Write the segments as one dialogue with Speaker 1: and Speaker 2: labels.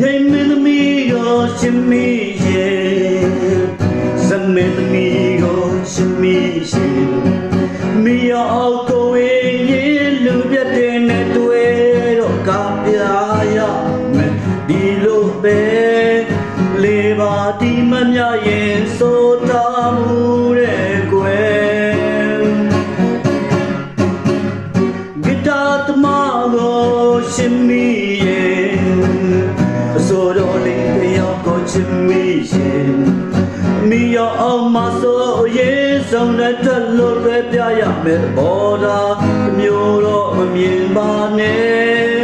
Speaker 1: ငိမ့်မင်းသမီးကိုရှင်မီရဲ့စမေသမီးကိုရှင်မီရှင်မီယောကိုဝေးရင်လူပြတ်တဲ့နဲ့တွေ့တော့ကပြာရမယ်ဒီလိုပဲလေးပါဒီမမြရင်ဆိုတာမှု အစိုးရလေးတယောက်ကိုချစ်မီရဲ့မိရအောင်မဆိုရေးဆုံးတဲ့တက်လို့ပဲပြရမယ်ဘောတာတစ်မျိုးတော့မမြင်ပါနဲ့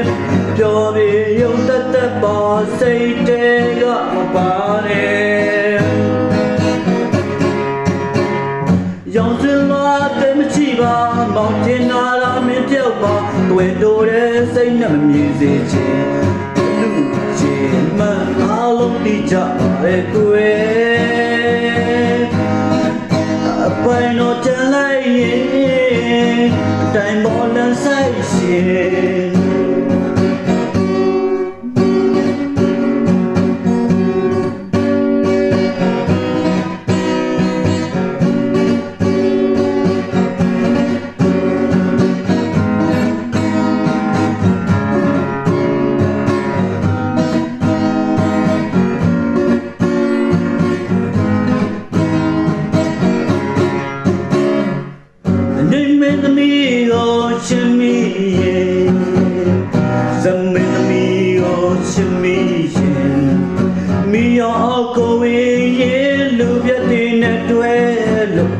Speaker 1: ပြောပြီးရုံတက်တက်ပါစိတ်တဲကမပါနဲ့ရောင်စင်လာတဲ့မချီပါမောင်တင်နာလာမင်းပြောက်ပါတွေ့တိုတဲ့စိတ်နဲ့မမြင်စေချင်လူချ င်မအားလုံးဒီကြပါရဲ့ကွယ်အပိုင်တော့ကြလိုက်ရင်အတိုင်းပေါ်လန်းဆိုင်ရှင်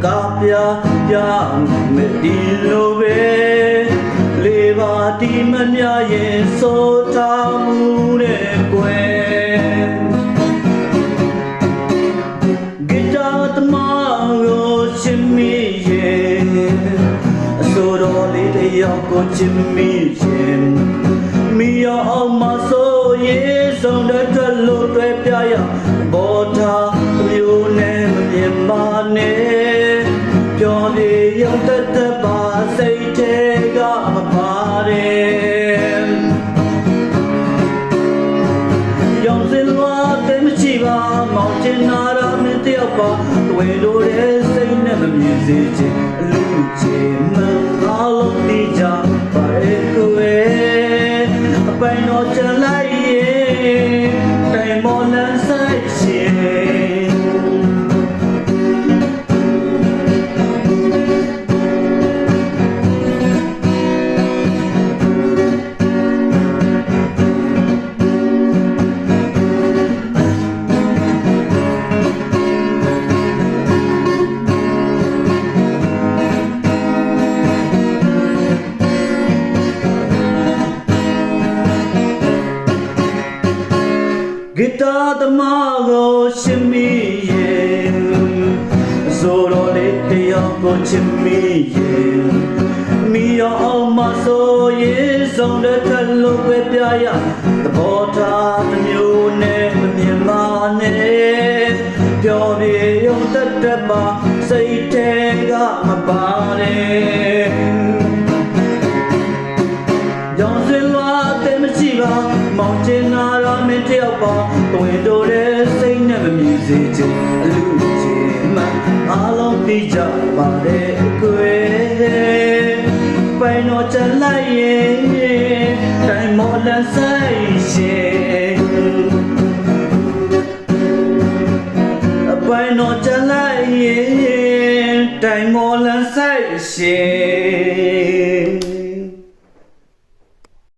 Speaker 1: ကပြပြမဲ့ဒီလိုပဲလေးပါဒီမမြရဲ့ဆိုထားမှုတဲ့ကွယ်ဂီတာသမားကိုချစ်မိရဲ့အစိုးရလေးတယောက်ကိုချစ်မိရဲ့မိယောအောင်မဆိုရေးဆုံးတဲ့အတွက်လို့တွေ့ပြရဘောထားမျိုးနဲ့မမြင်ပါနဲ့ ပါတွေ့လို့တဲ့စိတ်နဲ့မမြင်စေချင်အလူချင်မ မားကိုရှင်မီရဲ့အစိုးရလေးတယောက်ကိုချစ်မီရဲ့မိယောအောင်မဆိုရေးဆုံးတဲ့ထက်လို့ပဲပြရသဘောထားတစ်မျိုးနဲ့မမြင်ပါနဲ့ပြောပြရုံတက်တက်ပါစိတ်ထဲကမပါနဲ့ရောင်စင်လွားတဲ့မရှိပါမောင်ကျင်နာရမင်းတယောက် ပါတွင်တိုတဲ့စိတ်နဲ့မမြင်စေချင်အလူချင်မှအားလုံးသိကြပါတဲ့ကွယ်ပိုင်တော့ချလိုက်ရဲ့တိုင်မော်လန်ဆိုင်ရှင်အပိုင်တော့ချလိုက်ရဲ့တိုင်မော်လန်ဆိုင်ရှင်